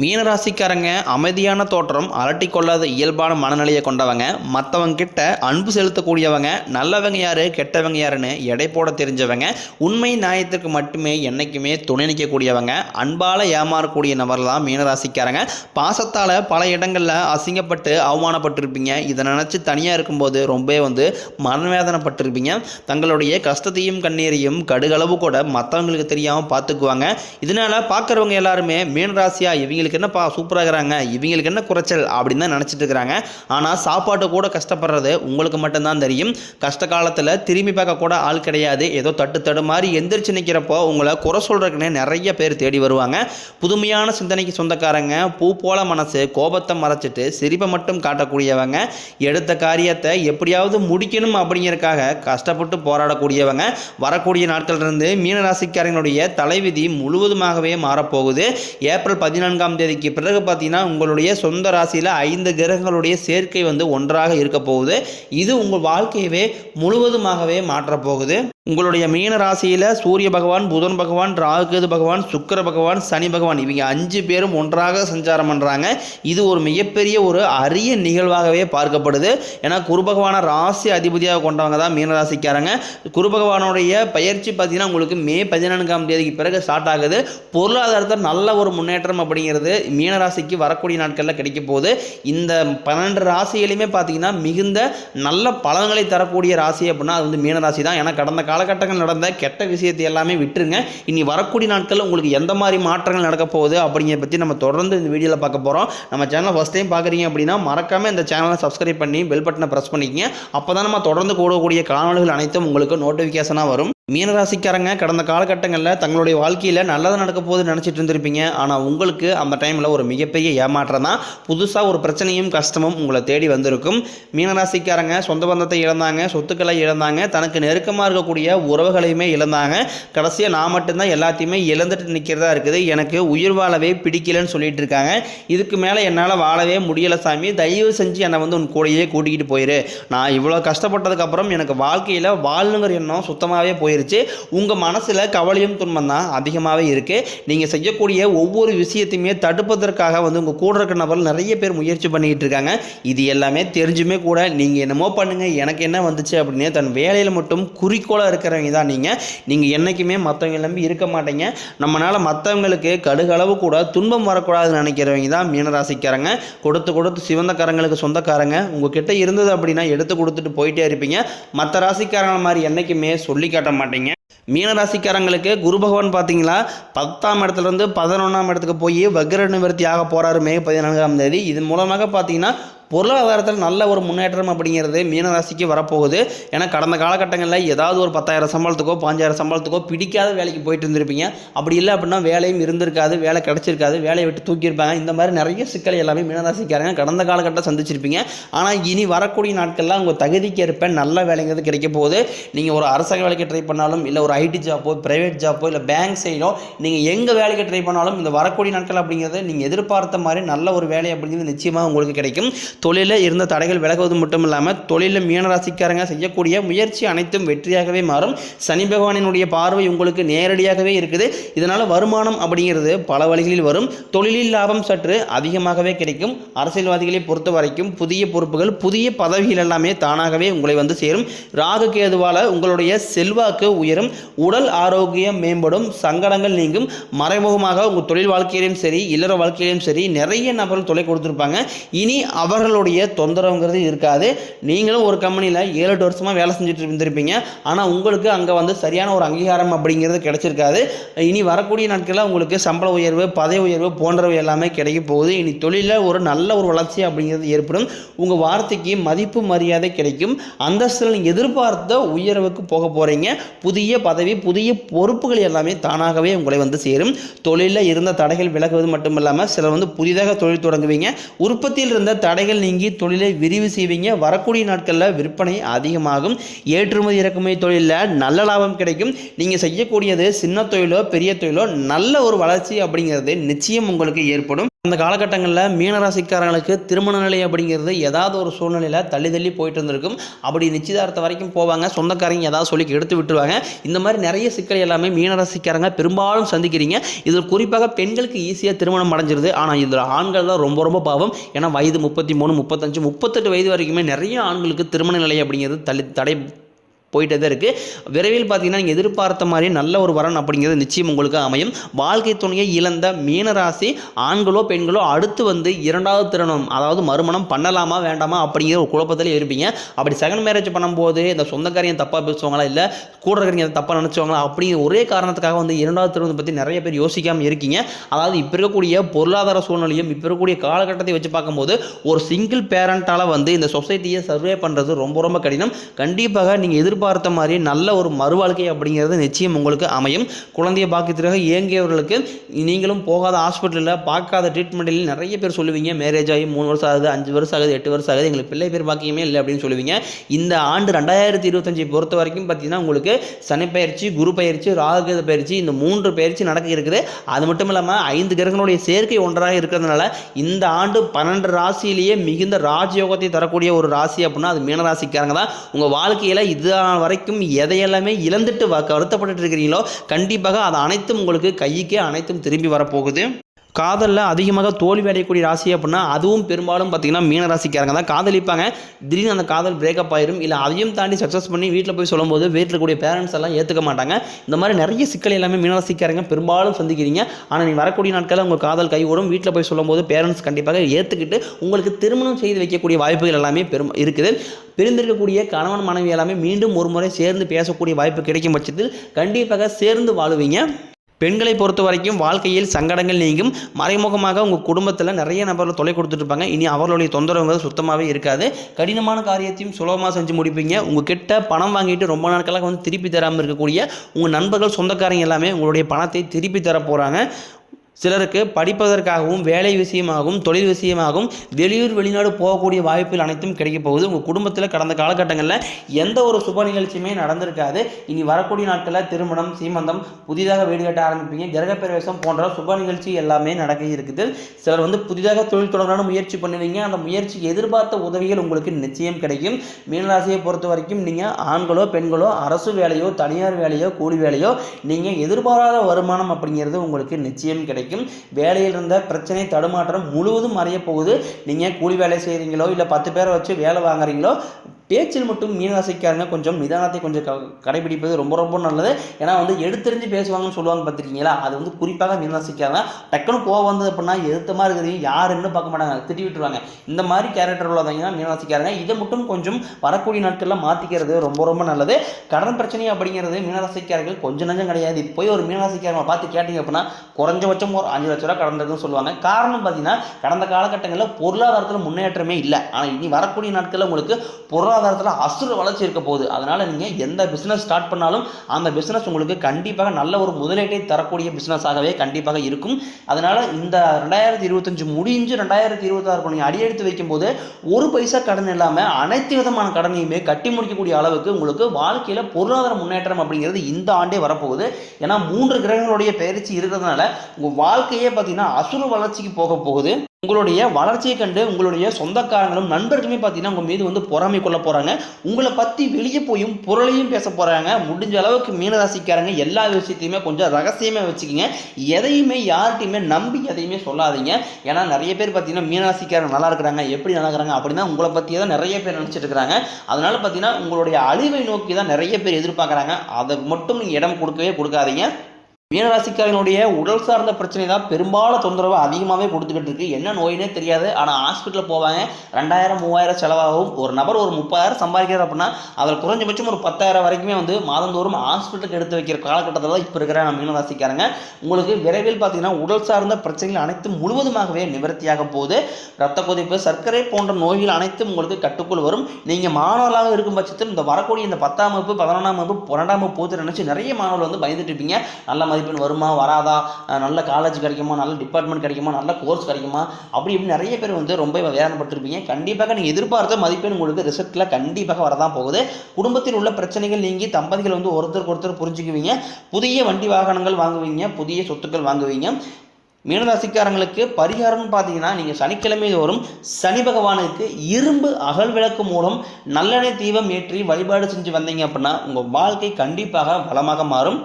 மீனராசிக்காரங்க அமைதியான தோற்றம் அலட்டிக்கொள்ளாத இயல்பான மனநிலையை கொண்டவங்க மற்றவங்க கிட்ட அன்பு செலுத்தக்கூடியவங்க நல்லவங்க யாரு கெட்டவங்க யாருன்னு எடை போட தெரிஞ்சவங்க உண்மை நியாயத்திற்கு மட்டுமே என்னைக்குமே துணை நிற்கக்கூடியவங்க அன்பால் ஏமாறக்கூடிய நபர் தான் மீனராசிக்காரங்க. பாசத்தால் பல இடங்களில் அசிங்கப்பட்டு அவமானப்பட்டிருப்பீங்க. இதை நினச்சி தனியாக இருக்கும்போது ரொம்பவே வந்து மனவேதனைப்பட்டிருப்பீங்க. தங்களுடைய கஷ்டத்தையும் கண்ணீரையும் கடுகளவு கூட மற்றவங்களுக்கு தெரியாமல் பார்த்துக்குவாங்க. இதனால் பார்க்குறவங்க எல்லாருமே மீனராசியாக இவங்களுக்கு என்னப்பா சூப்பராக இருக்கிறாங்க? இவங்களுக்கு என்ன குறைச்சல்? அப்படின்னு தான் நினச்சிட்டு இருக்கிறாங்க. ஆனால் சாப்பாட்டு கூட கஷ்டப்படுறது உங்களுக்கு மட்டும்தான் தெரியும். கஷ்ட காலத்தில் திரும்பி பார்க்க கூட ஆள் கிடையாது. ஏதோ தட்டு தடு மாதிரி எந்திரிச்சு நிற்கிறப்போ உங்களை குறை சொல்கிறதுக்குன்னே நிறைய பேர் தேடி வருவாங்க. புதுமையான சிந்தனைக்கு சொந்தக்காரங்க பூ போல மனசு கோபத்தை மறைச்சிட்டு சிரிப்பை மட்டும் காட்டக்கூடியவங்க எடுத்த காரியத்தை எப்படியாவது முடிக்கணும் அப்படிங்கிறதுக்காக கஷ்டப்பட்டு போராடக்கூடியவங்க. வரக்கூடிய நாட்கள் இருந்து மீனராசிக்காரங்களுடைய தலைவிதி முழுவதுமாகவே மாறப்போகுது. ஏப்ரல் பதினான்காம் தேதிக்கு பிறகு பார்த்தீங்கன்னா உங்களுடைய சொந்த ராசியில் ஐந்து கிரகங்களுடைய சேர்க்கை வந்து ஒன்றாக இருக்க போகுது. இது உங்கள் வாழ்க்கையவே முழுவதுமாகவே மாற்றப் போகுது. உங்களுடைய மீன ராசியில் சூரிய பகவான் புதன் பகவான் ராகுகேது பகவான் சுக்கிர பகவான் சனி பகவான் இவங்க அஞ்சு பேரும் ஒன்றாக சஞ்சாரம் பண்ணுறாங்க இது ஒரு மிகப்பெரிய ஒரு அரிய நிகழ்வாகவே பார்க்கப்படுது. ஏன்னா குரு பகவானை ராசி அதிபதியாக கொண்டவங்க தான் மீனராசிக்காரங்க குரு பகவானுடைய பயிற்சி பார்த்தீங்கன்னா உங்களுக்கு மே பதினான்காம் தேதிக்கு பிறகு ஸ்டார்ட் ஆகுது. பொருளாதாரத்தில் நல்ல ஒரு முன்னேற்றம் அப்படிங்கிறது மீனராசிக்கு வரக்கூடிய நாட்களில் கிடைக்க போகுது. இந்த பன்னெண்டு ராசியிலையுமே பார்த்தீங்கன்னா மிகுந்த நல்ல பலன்களை தரக்கூடிய ராசி அப்படின்னா அது வந்து மீனராசி தான் ஏன்னா கடந்த காலகட்டங்கள் நடந்த கெட்ட விஷயத்தை எல்லாமே விட்டுருங்க. இனி வரக்கூடிய நாட்களில் உங்களுக்கு எந்த மாதிரி மாற்றங்கள் நடக்க போகுது அப்படிங்கிறத பற்றி நம்ம தொடர்ந்து இந்த வீடியோவில் பார்க்க போகிறோம் நம்ம சேனலை ஃபஸ்ட் டைம் பார்க்குறீங்க அப்படின்னா மறக்காமல் இந்த சேனலை சப்ஸ்கிரைப் பண்ணி பெல் பட்டனை ப்ரெஸ் பண்ணிக்கங்க. அப்போ தான் நம்ம தொடர்ந்து கூடக்கூடிய காணொலிகள் அனைத்தும் உங்களுக்கு நோட்டிஃபிகேஷனாக வரும். மீனராசிக்காரங்க கடந்த காலகட்டங்களில் தங்களுடைய வாழ்க்கையில் நல்லது நடக்க போகுது நினச்சிட்டு இருந்திருப்பீங்க. ஆனால் உங்களுக்கு அந்த டைமில் ஒரு மிகப்பெரிய ஏமாற்றம் தான். புதுசாக ஒரு பிரச்சனையும் கஷ்டமும் உங்களை தேடி வந்திருக்கும். மீனராசிக்காரங்க சொந்த பந்தத்தை இழந்தாங்க சொத்துக்களை இழந்தாங்க தனக்கு நெருக்கமாக இருக்கக்கூடிய உறவுகளையுமே இழந்தாங்க. கடைசியாக நான் மட்டும்தான் எல்லாத்தையுமே இழந்துட்டு நிற்கிறதா இருக்குது. எனக்கு உயிர் வாழவே பிடிக்கலன்னு சொல்லிட்டு இருக்காங்க. இதுக்கு மேலே என்னால் வாழவே முடியலை சாமி. தயவு செஞ்சு என்னை வந்து உன் கூடயே கூட்டிகிட்டு போயிரு. நான் இவ்வளோ கஷ்டப்பட்டதுக்கப்புறம் எனக்கு வாழ்க்கையில் வாழணுங்கிற எண்ணம் சுத்தமாகவே ஆகிருச்சு உங்கள் மனசில் கவலையும் துன்பம் தான் அதிகமாகவே இருக்குது நீங்கள் செய்யக்கூடிய ஒவ்வொரு விஷயத்தையுமே தடுப்பதற்காக வந்து உங்கள் கூட இருக்கிற நபர்கள் நிறைய பேர் முயற்சி பண்ணிக்கிட்டு இருக்காங்க. இது எல்லாமே தெரிஞ்சுமே கூட நீங்கள் என்னமோ பண்ணுங்கள் எனக்கு என்ன வந்துச்சு அப்படின்னு தன் வேலையில் மட்டும் குறிக்கோளாக இருக்கிறவங்க தான் நீங்கள் நீங்கள் என்றைக்குமே மற்றவங்க நம்பி இருக்க மாட்டீங்க. நம்மளால் மற்றவங்களுக்கு கடுகளவு கூட துன்பம் வரக்கூடாதுன்னு நினைக்கிறவங்க தான் மீனராசிக்காரங்க. கொடுத்து கொடுத்து சிவந்த கரங்களுக்கு சொந்தக்காரங்க. உங்ககிட்ட இருந்தது அப்படின்னா எடுத்து கொடுத்துட்டு போயிட்டே இருப்பீங்க. மற்ற ராசிக்காரங்க மாதிரி என்றைக்குமே சொல்லி காட்ட மாட்டீங்க. மீனராசிக்காரங்களுக்கு குரு பகவான் பார்த்தீங்களா பத்தாம் இடத்துலேருந்து பதினொன்றாம் இடத்துக்கு போய் வக்ர நிவர்த்தி ஆக போகிறாரு மே பதினான்காம் தேதி. இதன் மூலமாக பார்த்தீங்கன்னா பொருளாதாரத்தில் நல்ல ஒரு முன்னேற்றம் அப்படிங்கிறது மீனராசிக்கு வரப்போகுது. ஏன்னா கடந்த காலகட்டங்களில் ஏதாவது ஒரு பத்தாயிரம் சம்பளத்துக்கோ பாஞ்சாயிரம் சம்பளத்துக்கோ பிடிக்காத வேலைக்கு போயிட்டு இருந்திருப்பீங்க. அப்படி இல்லை அப்படின்னா வேலையும் இருந்திருக்காது வேலை கிடச்சிருக்காது வேலையை விட்டு தூக்கியிருப்பாங்க. இந்த மாதிரி நிறைய சிக்கல் எல்லாமே மீனராசிக்காரங்க கடந்த காலகட்டம் சந்திச்சிருப்பீங்க. ஆனால் இனி வரக்கூடிய நாட்களில் உங்கள் தகுதிக்கு ஏற்ப நல்ல வேலைங்கிறது கிடைக்க போகுது. நீங்கள் ஒரு அரசாங்க வேலைக்கு ட்ரை பண்ணாலும் இல்லை ஒரு ஐடி ஜாப்போ ப்ரைவேட் ஜாப்போ இல்லை பேங்க் சைடோ நீங்கள் எங்கே வேலைக்கு ட்ரை பண்ணாலும் இந்த வரக்கூடிய நாட்கள் அப்படிங்கிறது நீங்கள் எதிர்பார்த்த மாதிரி நல்ல ஒரு வேலை அப்படிங்கிறது நிச்சயமாக உங்களுக்கு கிடைக்கும். தொழிலில் இருந்த தடைகள் விலகுவது மட்டும் இல்லாமல் தொழிலில் மீனராசிக்காரங்க செய்யக்கூடிய முயற்சி அனைத்தும் வெற்றியாகவே மாறும். சனி பகவானினுடைய பார்வை உங்களுக்கு நேரடியாகவே இருக்குது. இதனால் வருமானம் அப்படிங்கிறது பல வழிகளில் வரும். தொழிலில் லாபம் சற்று அதிகமாகவே கிடைக்கும். அரசியல்வாதிகளை பொறுத்த வரைக்கும் புதிய பொறுப்புகள் புதிய பதவிகள் எல்லாமே தானாகவே உங்களை வந்து சேரும். ராகு கேதுவால் உங்களுடைய செல்வாக்கு உயரும். உடல் ஆரோக்கியம் மேம்படும். சங்கடங்கள் நீங்கும். மறைமுகமாக உங்கள் தொழில் வாழ்க்கையிலும் சரி இல்லற வாழ்க்கையிலும் சரி நிறைய நபர்கள் தொலை கொடுத்துருப்பாங்க. இனி அவர்கள் அவர்களுடைய தொந்தரவுங்கிறது இருக்காது. நீங்களும் ஒரு கம்பெனியில் ஏழு எட்டு வருஷமாக வேலை செஞ்சுட்டு இருந்திருப்பீங்க. ஆனால் உங்களுக்கு அங்கே வந்து சரியான ஒரு அங்கீகாரம் அப்படிங்கிறது கிடைச்சிருக்காது. இனி வரக்கூடிய நாட்களில் உங்களுக்கு சம்பள உயர்வு பதவி உயர்வு போன்றவை எல்லாமே கிடைக்க போகுது. இனி தொழிலில் ஒரு நல்ல ஒரு வளர்ச்சி அப்படிங்கிறது ஏற்படும். உங்கள் வார்த்தைக்கு மதிப்பு மரியாதை கிடைக்கும். அந்தஸ்தில் நீங்கள் எதிர்பார்த்த உயர்வுக்கு போக போகிறீங்க புதிய பதவி புதிய பொறுப்புகள் எல்லாமே தானாகவே உங்களை வந்து சேரும். தொழிலில் இருந்த தடைகள் விலகுவது மட்டும் இல்லாமல் சிலர் வந்து புதிதாக தொழில் தொடங்குவீங்க. உற்பத்தியில் இருந்த தடைகள் நீங்கி தொழிலை விரிவு செய்வீங்க. வரக்கூடிய நாட்களில் விற்பனை அதிகமாகும். ஏற்றுமதி இறக்குமதி தொழிலில் நல்ல லாபம் கிடைக்கும். நீங்கள் செய்யக்கூடியது சின்ன தொழிலோ பெரிய தொழிலோ நல்ல ஒரு வளர்ச்சி அப்படிங்கிறது நிச்சயம் உங்களுக்கு ஏற்படும். அந்த காலகட்டங்களில் மீனராசிக்காரங்களுக்கு திருமண நிலை அப்படிங்கிறது ஏதாவது ஒரு சூழ்நிலையில் தள்ளி தள்ளி போயிட்டு இருந்திருக்கும். அப்படி நிச்சயதார்த்தம் வரைக்கும் போவாங்க. சொந்தக்காரங்க ஏதாவது சொல்லி எடுத்து விட்டுருவாங்க. இந்த மாதிரி நிறைய சிக்கல் எல்லாமே மீனராசிக்காரங்க பெரும்பாலும் சந்திக்கிறீங்க. இதில் குறிப்பாக பெண்களுக்கு ஈஸியாக திருமணம் அடைஞ்சிருது. ஆனால் இதில் ஆண்கள் தான் ரொம்ப ரொம்ப பாவம். ஏன்னா வயது முப்பத்தி மூணு முப்பத்தஞ்சு முப்பத்தெட்டு வயது வரைக்குமே நிறைய ஆண்களுக்கு திருமண நிலை அப்படிங்கிறது தள்ளி தடை போயிட்டே தான் இருக்குது விரைவில் பார்த்தீங்கன்னா நீங்கள் எதிர்பார்த்த மாதிரி நல்ல ஒரு வரன் அப்படிங்கிறது நிச்சயம் உங்களுக்கு அமையும். வாழ்க்கை துணையை இழந்த மீனராசி ஆண்களோ பெண்களோ அடுத்து வந்து இரண்டாவது திருமணம் அதாவது மறுமணம் பண்ணலாமா வேண்டாமா அப்படிங்கிற ஒரு குழப்பத்தில் இருப்பீங்க. அப்படி செகண்ட் மேரேஜ் பண்ணும்போது இந்த சொந்தக்காரியம் தப்பாக பேசுவாங்களா இல்லை கூட இருக்கிறீங்க தப்பாக நினச்சவங்களா அப்படிங்கிற ஒரே காரணத்துக்காக வந்து இரண்டாவது திருமணத்தை பற்றி நிறைய பேர் யோசிக்காமல் இருக்கீங்க. அதாவது இப்போ இருக்கக்கூடிய பொருளாதார சூழ்நிலையும் இப்போ இருக்கக்கூடிய காலகட்டத்தை வச்சு பார்க்கும்போது ஒரு சிங்கிள் பேரண்ட்டால் வந்து இந்த சொசைட்டியை சர்வே பண்ணுறது ரொம்ப ரொம்ப கடினம். கண்டிப்பாக நீங்கள் எதிர்பார்த்த மாதிரி நல்ல ஒரு மறுவாழ்க்கை அப்படிங்கிறது நிச்சயம் உங்களுக்கு அமையும். குழந்தைய பாக்கியத்திற்காக இயங்கியவர்களுக்கு நீங்களும் போகாத ஹாஸ்பிட்டலில் பார்க்காத ட்ரீட்மெண்ட்டில் நிறைய பேர் சொல்லுவீங்க மேரேஜ் ஆகி மூணு வருஷம் ஆகுது அஞ்சு வருஷம் ஆகுது எட்டு வருஷம் ஆகுது எங்களுக்கு பிள்ளை பேர் பாக்கியமே இல்லை அப்படின்னு சொல்லுவீங்க. இந்த ஆண்டு ரெண்டாயிரத்தி இருபத்தஞ்சி பொறுத்த வரைக்கும் பார்த்தீங்கன்னா உங்களுக்கு சனி பயிற்சி குரு பயிற்சி ராகுகேது பயிற்சி இந்த மூன்று பயிற்சி நடக்க இருக்குது. அது மட்டும் இல்லாமல் ஐந்து கிரகங்களுடைய சேர்க்கை ஒன்றாக இருக்கிறதுனால இந்த ஆண்டு பன்னெண்டு ராசியிலேயே மிகுந்த ராஜயோகத்தை தரக்கூடிய ஒரு ராசி அப்படின்னா அது மீனராசிக்காரங்க தான். உங்கள் வாழ்க்கையில் நாள் வரைக்கும் எதையெல்லாமே இழந்துட்டு வருத்தப்பட்டு இருக்கிறீங்களோ கண்டிப்பாக அது அனைத்தும் உங்களுக்கு கைக்கே அனைத்தும் திரும்பி வரப்போகுது. காதலில் அதிகமாக தோல்வி அடையக்கூடிய ராசி அப்படின்னா அதுவும் பெரும்பாலும் பார்த்திங்கன்னா மீன ராசிக்காரங்க தான். காதலிப்பாங்க. திடீர்னு அந்த காதல் பிரேக்கப் ஆயிரும். இல்லை அதையும் தாண்டி சக்ஸஸ் பண்ணி வீட்டில் போய் சொல்லும்போது வீட்டில் கூடிய பேரண்ட்ஸ் எல்லாம் ஏற்றுக்க மாட்டாங்க. இந்த மாதிரி நிறைய சிக்கல் எல்லாமே மீனராசிக்காரங்க பெரும்பாலும் சந்திக்கிறீங்க. ஆனால் நீ வரக்கூடிய நாட்களில் உங்கள் காதல் கைகூடும் வீட்டில் போய் சொல்லும்போது பேரண்ட்ஸ் கண்டிப்பாக ஏற்றுக்கிட்டு உங்களுக்கு திருமணம் செய்து வைக்கக்கூடிய வாய்ப்புகள் எல்லாமே பெரும் இருக்குது. பிரிந்திருக்கக்கூடிய கணவன் மனைவி எல்லாமே மீண்டும் ஒரு முறை சேர்ந்து பேசக்கூடிய வாய்ப்பு கிடைக்கும் பட்சத்தில் கண்டிப்பாக சேர்ந்து வாழுவீங்க. பெண்களை பொறுத்த வரைக்கும் வாழ்க்கையில் சங்கடங்கள் நீங்கும். மறைமுகமாக உங்கள் குடும்பத்தில் நிறைய நபர்கள் தொலை கொடுத்துட்ருப்பாங்க இனி அவர்களுடைய தொந்தரவுங்கிறது சுத்தமாகவே இருக்காது. கடினமான காரியத்தையும் சுலபமாக செஞ்சு முடிப்பீங்க. உங்கள் கிட்ட பணம் வாங்கிட்டு ரொம்ப நாட்களாக வந்து திருப்பி தராமல் இருக்கக்கூடிய உங்கள் நண்பர்கள் சொந்தக்காரங்க எல்லாமே உங்களுடைய பணத்தை திருப்பி தர போகிறாங்க சிலருக்கு படிப்பதற்காகவும் வேலை விஷயமாகவும் தொழில் விஷயமாகவும் வெளியூர் வெளிநாடு போகக்கூடிய வாய்ப்புகள் அனைத்தும் கிடைக்கப் போகுது. உங்கள் குடும்பத்தில் கடந்த காலகட்டங்களில் எந்த ஒரு சுப நிகழ்ச்சியுமே நடந்திருக்காது. இனி வரக்கூடிய நாட்களில் திருமணம் சீமந்தம் புதிதாக வீடு கட்ட ஆரம்பிப்பீங்க. கிரகப்பிரவேசம் போன்ற சுப நிகழ்ச்சி எல்லாமே நடக்க இருக்குது. சிலர் வந்து புதிதாக தொழில் தொடங்கணும்னு முயற்சி பண்ணுவீங்க. அந்த முயற்சி எதிர்பார்த்த உதவிகள் உங்களுக்கு நிச்சயம் கிடைக்கும். மீனராசியை பொறுத்த வரைக்கும் நீங்கள் ஆண்களோ பெண்களோ அரசு வேலையோ தனியார் வேலையோ கூலி வேலையோ நீங்கள் எதிர்பாராத வருமானம் அப்படிங்கிறது உங்களுக்கு நிச்சயம் கிடைக்கும். வேலையில் இருந்த பிரச்சனை தடுமாற்றம் முழுவதும் மறைய போகுது. நீங்கள் கூலி வேலை செய்கிறீங்களோ இல்லை பத்து பேரை வச்சு வேலை வாங்குறீங்களோ பேச்சில் மட்டும் மீனராசிக்காரங்க கொஞ்சம் நிதானத்தை கொஞ்சம் க கடைபிடிப்பது ரொம்ப ரொம்ப நல்லது. ஏன்னா வந்து எடுத்தறிஞ்சு பேசுவாங்கன்னு சொல்லுவாங்க பார்த்துருக்கீங்களா? அது வந்து குறிப்பாக மீனராசிக்காரங்க. டக்குன்னு கோவம் வந்தது அப்படின்னா எதிர்த்த மாதிரி இருக்கிறீங்க யாருன்னு பார்க்க மாட்டாங்க. திட்டி விட்டுருவாங்க. இந்த மாதிரி கேரக்டர் உள்ளதாங்கன்னா மீனராசிக்காரங்க. இதை மட்டும் கொஞ்சம் வரக்கூடிய நாட்களில் மாற்றிக்கிறது ரொம்ப ரொம்ப நல்லது. கடன் பிரச்சனை அப்படிங்கிறது மீனராசிக்காரர்கள் கொஞ்சம் நஞ்சம் கிடையாது. இப்போ போய் ஒரு மீனராசிக்காரங்களை பார்த்து கேட்டிங்க அப்படின்னா குறைஞ்சபட்சம் ஒரு அஞ்சு லட்ச ரூபா கடந்ததுன்னு சொல்லுவாங்க. காரணம் பார்த்தீங்கன்னா கடந்த காலகட்டங்களில் பொருளாதாரத்தில் முன்னேற்றமே இல்லை. ஆனால் இனி வரக்கூடிய நாட்களில் உங்களுக்கு பொருளாதார பொருளாதாரத்தில் அசுர வளர்ச்சி இருக்க போகுது. அதனால் நீங்கள் எந்த பிஸ்னஸ் ஸ்டார்ட் பண்ணாலும் அந்த பிஸ்னஸ் உங்களுக்கு கண்டிப்பாக நல்ல ஒரு முதலீட்டை தரக்கூடிய பிஸ்னஸாகவே கண்டிப்பாக இருக்கும். அதனால் இந்த ரெண்டாயிரத்தி இருபத்தஞ்சு முடிஞ்சு ரெண்டாயிரத்தி இருபத்தாறு நீங்கள் அடியெடுத்து வைக்கும்போது ஒரு பைசா கடன் இல்லாமல் அனைத்து விதமான கடனையுமே கட்டி முடிக்கக்கூடிய அளவுக்கு உங்களுக்கு வாழ்க்கையில் பொருளாதார முன்னேற்றம் அப்படிங்கிறது இந்த ஆண்டே வரப்போகுது. ஏன்னா மூன்று கிரகங்களுடைய பயிற்சி இருக்கிறதுனால உங்கள் வாழ்க்கையே பார்த்தீங்கன்னா அசுர வளர்ச்சிக்கு போக போகுது. உங்களுடைய வளர்ச்சியை கண்டு உங்களுடைய சொந்தக்காரங்களும் நண்பர்களுமே பார்த்தீங்கன்னா உங்கள் மீது வந்து பொறாமை கொள்ள போகிறாங்க உங்களை பற்றி வெளியே போயும் பொருளையும் பேச போகிறாங்க முடிஞ்ச அளவுக்கு மீனராசிக்காரங்க எல்லா விஷயத்தையுமே கொஞ்சம் ரகசியமாக வச்சுக்கோங்க. எதையுமே யார்கிட்டையுமே நம்பி எதையுமே சொல்லாதீங்க. ஏன்னா நிறைய பேர் பார்த்தீங்கன்னா மீனராசிக்காரங்க நல்லா இருக்கிறாங்க எப்படி நல்லா இருக்கிறாங்க அப்படின்னா உங்களை பற்றி தான் நிறைய பேர் நினச்சிட்டு இருக்கிறாங்க. அதனால் பார்த்தீங்கன்னா உங்களுடைய அழிவை நோக்கி தான் நிறைய பேர் எதிர்பார்க்குறாங்க. அதை மட்டும் நீங்கள் இடம் கொடுக்கவே கொடுக்காதீங்க. மீனராசிக்காரனுடைய உடல் சார்ந்த பிரச்சனை தான் பெரும்பாலும் தொந்தரவு அதிகமாகவே கொடுத்துக்கிட்டு இருக்கு என்ன நோயினே தெரியாது. ஆனால் ஹாஸ்பிட்டலில் போவாங்க. ரெண்டாயிரம் மூவாயிரம் செலவாகும். ஒரு நபர் ஒரு முப்பதாயிரம் சம்பாதிக்கிறார் அப்படின்னா அதில் குறைஞ்சபட்சம் ஒரு பத்தாயிரம் வரைக்குமே வந்து மாதந்தோறும் ஹாஸ்பிட்டலுக்கு எடுத்து வைக்கிற காலகட்டத்தில் தான் இப்போ இருக்கிற நம்ம மீனராசிக்காரங்க. உங்களுக்கு விரைவில் பார்த்தீங்கன்னா உடல் சார்ந்த பிரச்சனைகள் அனைத்தும் முழுவதுமாகவே நிவர்த்தியாக போகுது. ரத்த கொதிப்பு சர்க்கரை போன்ற நோய்கள் அனைத்தும் உங்களுக்கு கட்டுக்குள் வரும். நீங்கள் மாணவர்களாக இருக்கும் பட்சத்தில் இந்த வரக்கூடிய இந்த பத்தாம் வகுப்பு பதினொன்றாம் வகுப்பு பன்னெண்டாம் வகுப்பு போது நினச்சி நிறைய மாணவர்கள் வந்து பயந்துட்டு இருப்பீங்க. நல்ல மாதிரி மதிப்பெண் வருமா வராதா? நல்ல காலேஜ் கிடைக்குமா நல்ல டிபார்ட்மெண்ட் கிடைக்குமா நல்ல கோர்ஸ் கிடைக்குமா? அப்படி இப்படி நிறைய பேர் வந்து ரொம்ப வேதனைப்பட்டிருப்பீங்க. கண்டிப்பாக நீங்கள் எதிர்பார்த்த மதிப்பெண் உங்களுக்கு ரிசல்ட்டில் கண்டிப்பாக வரதான் போகுது. குடும்பத்தில் உள்ள பிரச்சனைகள் நீங்கி தம்பதிகள் வந்து ஒருத்தருக்கு ஒருத்தர் புரிஞ்சுக்குவீங்க. புதிய வண்டி வாகனங்கள் வாங்குவீங்க புதிய சொத்துக்கள் வாங்குவீங்க. மீனராசிக்காரங்களுக்கு பரிகாரம்னு பார்த்தீங்கன்னா நீங்கள் சனிக்கிழமை தோறும் சனி பகவானுக்கு இரும்பு அகல் விளக்கு மூலம் நல்லெண்ணெய் தீபம் ஏற்றி வழிபாடு செஞ்சு வந்தீங்க அப்படின்னா உங்கள் வாழ்க்கை கண்டிப்பாக வளமாக மாறும்.